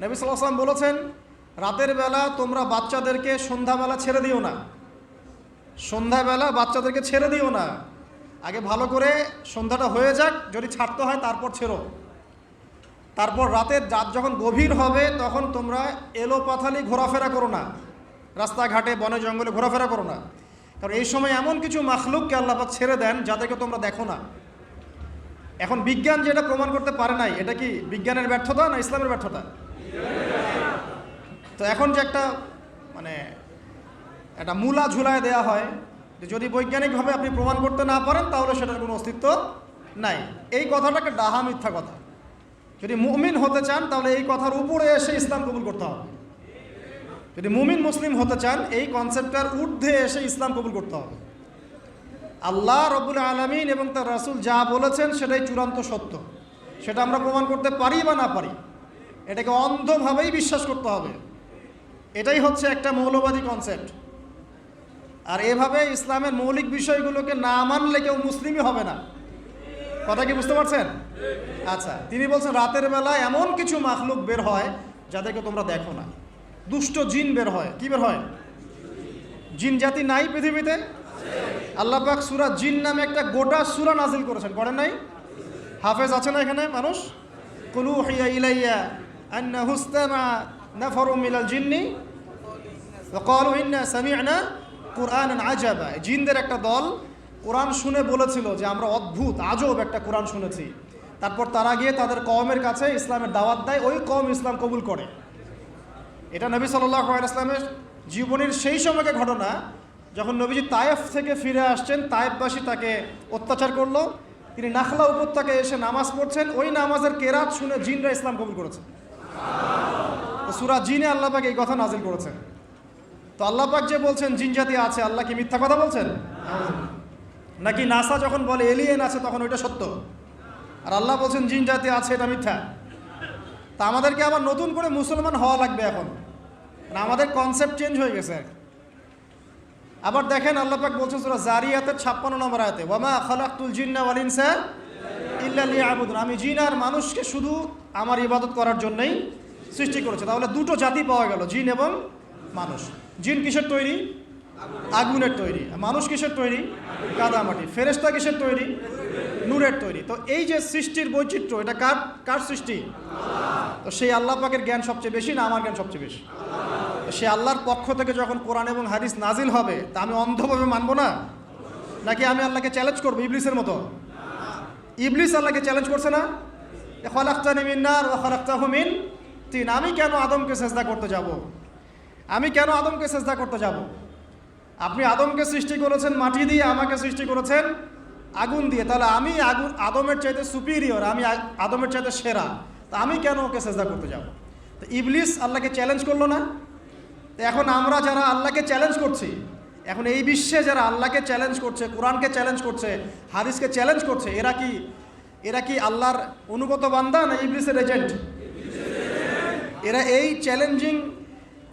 নবী সাল্লাম বলেছেন, রাতের বেলা তোমরা বাচ্চাদেরকে সন্ধ্যাবেলা ছেড়ে দিও না। সন্ধ্যাবেলা বাচ্চাদেরকে ছেড়ে দিও না। আগে ভালো করে সন্ধ্যাটা হয়ে যাক, যদি ছাড়তে হয় তারপর ছেড়ো। তারপর রাতের রাত যখন গভীর হবে, তখন তোমরা এলো পাথালি ঘোরাফেরা করো না। রাস্তাঘাটে, বনে, জঙ্গলে ঘোরাফেরা করো না। কারণ এই সময় এমন কিছু মাখলুককে আল্লাপাক ছেড়ে দেন, যাদেরকে তোমরা দেখো না। এখন বিজ্ঞান যেটা প্রমাণ করতে পারে নাই, এটা কি বিজ্ঞানের ব্যর্থতা না ইসলামের ব্যর্থতা? তো এখন যে একটা মানে একটা মূলা ঝুলায় দেয়া হয়, যে যদি বৈজ্ঞানিকভাবে আপনি প্রমাণ করতে না পারেন, তাহলে সেটার কোনো অস্তিত্ব নাই। এই কথাটাকে ডাহা মিথ্যা কথা। যদি মুমিন হতে চান, তাহলে এই কথার উপরে এসে ইসলাম কবুল করতে হবে। যদি মুমিন মুসলিম হতে চান, এই কনসেপ্টটার ঊর্ধ্বে এসে ইসলাম কবুল করতে হবে। আল্লাহ রবুল আলমিন এবং তার রাসুল যা বলেছেন, সেটাই চূড়ান্ত সত্য। সেটা আমরা প্রমাণ করতে পারি বা না পারি। এটাকে অন্ধভাবেই বিশ্বাস করতে হবে। এটাই হচ্ছে একটা মৌলবাদী কনসেপ্ট আর এভাবে ইসলামের মৌলিক বিষয়গুলোকে না মানলে কেউ মুসলিমই হবে না। কথা কি বুঝতে পারছেন? আচ্ছা তিনি বলছেন, রাতের বেলা এমন কিছু মাখলুক বের হয় যাদেরকে তোমরা দেখো না। দুষ্ট জিন বের হয়। কি বের হয়? জিন জাতি নাই পৃথিবীতে? আল্লাহ পাক সুরা জিন নামে একটা গোটা সুরা নাজিল করেছেন। করেন নাই? হাফেজ আছে না এখানে মানুষ? কুলু ইলাইয়া। আন্না হুস্তামা নাফরু মিনাল জিন্নি وقالوا إنا سمعنا قرآنا عجبا জিনদের একটা দল কোরআন শুনে বলেছিল যে আমরা অদ্ভুত আজব একটা কোরআন শুনেছি তারপর তারা গিয়ে তাদের কওমের কাছে ইসলামের দাওয়াত দেয় ওই কম ইসলাম কবুল করে এটা নবী সাল্লাহ ইসলামের জীবনের সেই সময়কে ঘটনা যখন নবীজি তায়েফ থেকে ফিরে আসছেন তায়েফবাসী তাকে অত্যাচার করলো তিনি নাখলা উপত্যকায় এসে নামাজ পড়ছেন ওই নামাজের কেরাত শুনে জিনরা ইসলাম কবুল করেছে তো সুরা জিনে আল্লাপাক এই কথা নাজিল করেছেন। তো আল্লাপাক যে বলছেন, জিন জাতি আছে, আল্লাহ কি মিথ্যা কথা বলছেন? নাকি নাসা যখন বলে এলিয়েন আছে, তখন ওইটা সত্য? আর আল্লাহ বলছেন, জিন জাতি আছে, এটা মিথ্যা। তা আমাদেরকে আবার নতুন করে মুসলমান হওয়া লাগবে এখন। মানে আমাদের কনসেপ্ট চেঞ্জ হয়ে গেছে। আবার দেখেন আল্লাপাক বলছেন সুরা জারিয়াতের ছাপ্পান্ন নম্বর আয়তে ওয়ামা খালাকুল জিন্না ওয়াল ইনসা আমি জিন আর মানুষকে শুধু আমার ইবাদত করার জন্যই সৃষ্টি করেছে। তাহলে দুটো জাতি পাওয়া গেল, জিন এবং মানুষ। জিন কিসের তৈরি? আগুনের তৈরি। মানুষ কিসের তৈরি? কাদামাটি ফেরেস্তা কিসের তৈরি? নূরের তৈরি। তো এই যে সৃষ্টির বৈচিত্র্য, এটা কার কার সৃষ্টি? তো সেই আল্লাহ পাকের জ্ঞান সবচেয়ে বেশি না আমার জ্ঞান সবচেয়ে বেশি? সে আল্লাহর পক্ষ থেকে যখন কোরআন এবং হাদিস নাজিল হবে, তা আমি অন্ধভাবে মানবো না? নাকি আমি আল্লাহকে চ্যালেঞ্জ করব ইবলিসের মতো? ইবলিস আল্লাহকে চ্যালেঞ্জ করছে না? খলাক্তানি মিন্নার ও খলাক্তাহমিন তিন। আমি কেন আদমকে চেষ্টা করতে যাব? আমি কেন আদমকে চেষ্টা করতে যাব? আপনি আদমকে সৃষ্টি করেছেন মাটি দিয়ে, আমাকে সৃষ্টি করেছেন আগুন দিয়ে। তাহলে আমি আগুন, আদমের চাইতে সুপিরিয়র আমি আদমের চাইতে সেরা। তা আমি কেন ওকে চেষ্টা করতে যাব? তো ইবলিস আল্লাহকে চ্যালেঞ্জ করল না? এখন আমরা যারা আল্লাহকে চ্যালেঞ্জ করছি এখন এই বিশ্বে যারা আল্লাহকে চ্যালেঞ্জ করছে, কোরআনকে চ্যালেঞ্জ করছে, হাদিসকে চ্যালেঞ্জ করছে, এরা কি এরা কি আল্লাহর অনুগত বান্দা না ইবলিসের এজেন্ট এরা এই চ্যালেঞ্জিং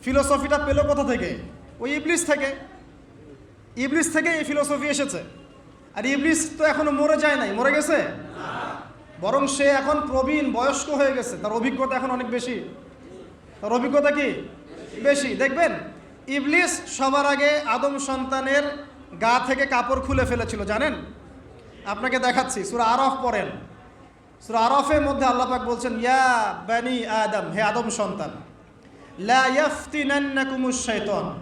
ফিলোসফিটা পেল কোথা থেকে? ওই ইবলিস থেকে। ইবলিস থেকে এই ফিলোসফি এসেছে। আর ইবলিস তো এখনও মরে যায় নাই, মরে গেছে? বরং সে এখন প্রবীণ, বয়স্ক হয়ে গেছে। তার অভিজ্ঞতা এখন অনেক বেশি। তার অভিজ্ঞতা কি? বেশি। দেখবেন? ইবলিস সবার আগে আদম সন্তানের গা থেকে কাপড় খুলে ফেলেছিল, জানেন? আপনাকে দেখাচ্ছি, সুরা আরফ পড়েন। সুরা আরফের মধ্যে আল্লাপাক বলছেন, ইয়া বানি আদম, হে আদম সন্তান শাইতান।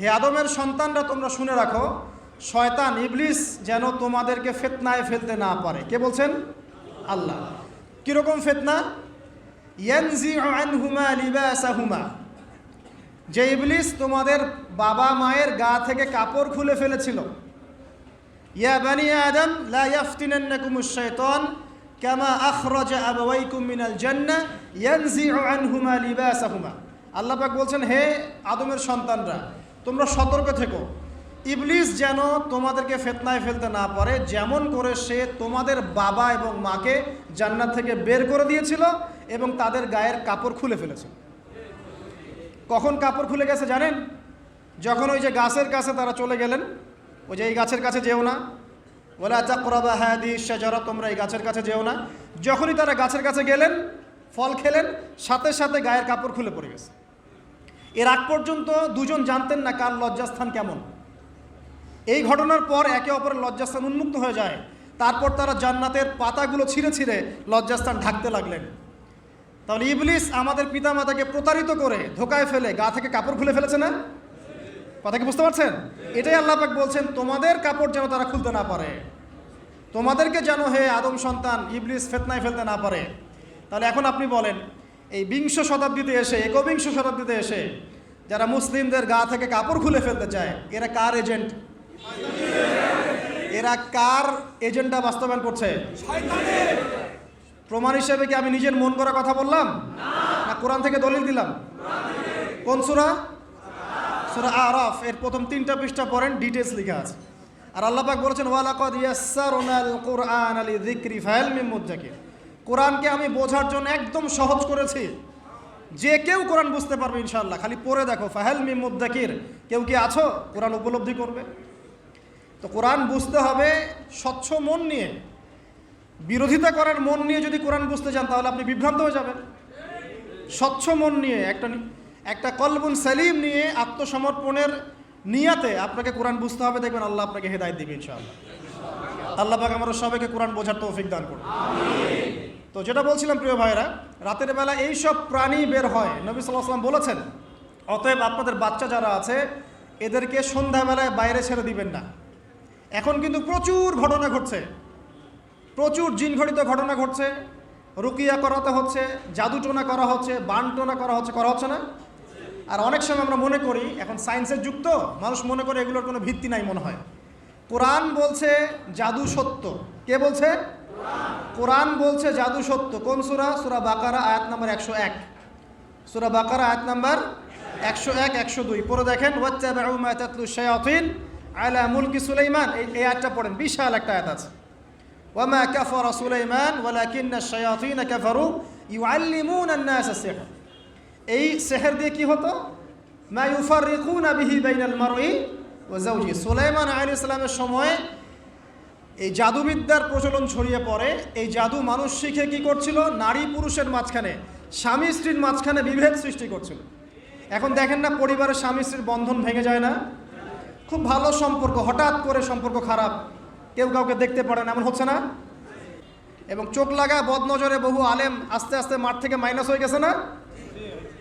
হে আদমের সন্তানরা, তোমরা শুনে রাখো, শয়তান, ইবলিস যেন তোমাদেরকে ফেতনায় ফেলতে না পারে। কে বলছেন? আল্লাহ। কীরকম ফেতনা? ইয়ানজি আনহুমা লিবাসাহুমা। যে ইবলিস তোমাদের বাবা মায়ের গা থেকে কাপড় খুলে ফেলেছিল। ইয়া বানি আদম, লা ইয়াফতিনান্নাকুমুশ শাইতান, কামা আখরাজা আবাওয়াইকুম মিনাল জান্নাহ ইয়ানজিউ আনহুমা লিবাসাহুমা। আল্লাহ পাক বলছেন, হে আদমের সন্তানরা, তোমরা সতর্ক থেকো। ইবলিস যেন তোমাদেরকে ফেতনায় ফেলতে না পারে, যেমন করে সে তোমাদের বাবা এবং মাকে জান্নাত থেকে বের করে দিয়েছিল এবং তাদের গায়ের কাপড় খুলে ফেলেছিল কখন কাপড় খুলে গেছে জানেন? যখন ওই যে গাছের কাছে তারা চলে গেলেন, ওই যে এই গাছের কাছে যেও না। ওলা চাকরাবা হাদি শাজারা তোমরা এই গাছের কাছে যেও না। যখনই তারা গাছের কাছে গেলেন, ফল খেলেন, সাথে সাথে গায়ের কাপড় খুলে পড়ে গেছে। এর আগ পর্যন্ত দুজন জানতেন না কার লজ্জাস্থান কেমন। এই ঘটনার পর একে অপরের লজ্জাস্থান উন্মুক্ত হয়ে যায়। তারপর তারা জান্নাতের পাতাগুলো ছিঁড়ে ছিঁড়ে লজ্জাস্থান ঢাকতে লাগলেন। তাহলে ইবলিস আমাদের পিতামাতাকে প্রতারিত করে ধোকায় ফেলে, গা থেকে কাপড় খুলে ফেলেছে না? কথা কি বুঝতে পারছেন? এটাই আল্লাহ পাক বলছেন, তোমাদের কাপড় যেন তারা খুলতে না পারে। তোমাদেরকে যেন হে আদম সন্তান, ইবলিস ফেতনায় ফেলতে না পারে। তাহলে এখন আপনি বলেন, এই বিংশ শতাব্দীতে এসে, একবিংশ শতাব্দীতে এসে যারা মুসলিমদের গা থেকে কাপড় খুলে ফেলতে চায়, এরা কার এজেন্ট? এরা কার এজেন্ডা বাস্তবায়ন করছে? প্রমাণ হিসেবে কি আমি নিজের মন করা কথা বললাম? না, কোরআন থেকে দলিল দিলাম? কোন সুরা? সুরা আরাফ, এর প্রথম তিনটা পৃষ্ঠা পড়েন ডিটেলস লেখা আছে। আর আল্লাহ পাক বলেছেন, ওয়ালাকাদ ইয়াসসারনাল কুরআন আলি যিকরি ফাইল মুদ্দাকির কোরআনকে আমি বোঝার জন্য একদম সহজ করেছি। যে কেউ কোরআন বুঝতে পারবে ইনশাআল্লাহ। খালি পড়ে দেখো ফাহেল মিম মুদ্দাকির কেউ কি আছো? কোরআন উপলব্ধি করবে? তো কোরআন বুঝতে হবে স্বচ্ছ মন নিয়ে। বিরোধিতা করার মন নিয়ে যদি কোরআন বুঝতে চান তাহলে আপনি বিভ্রান্ত হয়ে যাবেন। স্বচ্ছ মন নিয়ে, একটা একটা কলবুন সালিম নিয়ে আত্মসমর্পণের নিয়াতে আপনাকে কোরআন বুঝতে হবে। দেখবেন আল্লাহ আপনাকে হেদায়ত দিবে ইনশাআল্লাহ। আল্লাহ পাক আমরা সবাইকে কোরআন বোঝার তৌফিক দান করুন। তো যেটা বলছিলাম প্রিয় ভাইরা রাতের বেলা এই সব প্রাণী বের হয়, নবী সাল্লাহ সাল্লাম বলেছেন, অতএব আপনাদের বাচ্চা যারা আছে, এদেরকে সন্ধ্যাবেলায় বাইরে ছেড়ে দিবেন না। এখন কিন্তু প্রচুর ঘটনা ঘটছে। প্রচুর জিনঘটিত ঘটনা ঘটছে। রুকিয়া করাতে হচ্ছে, জাদুটোনা করা হচ্ছে, বানটোনা করা হচ্ছে করা হচ্ছে না। আর অনেক সময় আমরা মনে করি, এখন সায়েন্সের যুগ তো মানুষ মনে করে এগুলোর কোনো ভিত্তি নাই মনে হয়। কোরআন বলছে জাদু সত্য। কে বলছে? কোরআন বলছে জাদু সত্য। কোন সুরা? সুরা বাকারা, আয়াত নাম্বার একশো এক। সুরা বাকারা, আয়াত নাম্বার একশো এক, একশো দুই। পরে দেখেন, ওয়াত্তাবাউ মা তাতলু শায়াতিন আলা মুলকি সুলাইমান। এই আয়াতটা পড়েন, বিশাল একটা আয়াত আছে। ওয়ামা কাফারা সুলাইমান ওয়ালাকিন্না শায়াতিন কাফারু ইউআল্লিমুনা আন-নাস সিহর এই সেহের দিয়ে কি হতো? মা ইউফাররিকুনা বিহি বাইনাল মারই ওয়া যাওজি সুলাইমান আলাইহিস সালামের সময় এই জাদুবিদ্যার প্রচলন ছড়িয়ে পড়ে। এই জাদু মানুষ শিখে কি করছিল? নারী পুরুষের মাঝখানে, স্বামী স্ত্রীর মাঝখানে বিভেদ সৃষ্টি করছিল। এখন দেখেন না, পরিবারের স্বামী স্ত্রীর বন্ধন ভেঙে যায় না? খুব ভালো সম্পর্ক, হঠাৎ করে সম্পর্ক খারাপ। কেউ কাউকে দেখতে পারে না, এমন হচ্ছে না? এবং চোখ লাগা, বদনজরে বহু আলেম আস্তে আস্তে মাঠ থেকে মাইনাস হয়ে গেছে না?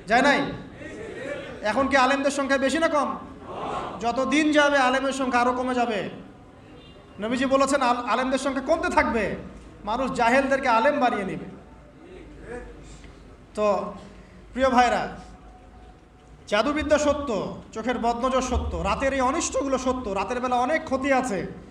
যায় নাই? এখন কি আলেমদের সংখ্যা বেশি না কম? যত দিন যাবে, আলেমের সংখ্যা আরও কমে যাবে। নবীজি বলেছেন, আল- আলেমদের সংখ্যা কমতে থাকবে, মানুষ জাহেলদেরকে আলেম বানিয়ে নেবে। তো, প্রিয় ভাইরা, জাদুবিদ্যা সত্য, চোখের বদনজর সত্য, রাতের এই অনিষ্টগুলো সত্য, রাতের বেলা অনেক ক্ষতি আছে।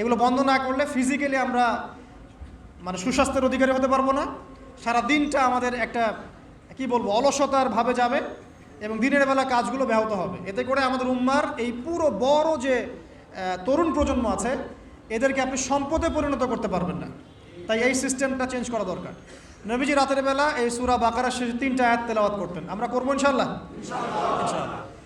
এগুলো বন্ধ না করলে ফিজিক্যালি আমরা মানে সুস্বাস্থ্যের অধিকারী হতে পারব না। সারা দিনটা আমাদের একটা, কি বলব, অলসতার ভাবে যাবে এবং দিনের বেলা কাজগুলো ব্যাহত হবে। এতে করে আমাদের উম্মার এই পুরো বড় যে তরুণ প্রজন্ম আছে, এদেরকে আপনি সম্পদে পরিণত করতে পারবেন না। তাই এই সিস্টেমটা চেঞ্জ করা দরকার। নবীজি রাতের বেলা এই সুরা বাকারা শেষে তিনটা আয়াত তেলাওয়াত করতেন। আমরা করব ইনশাল্লাহ ইনশাল্লাহ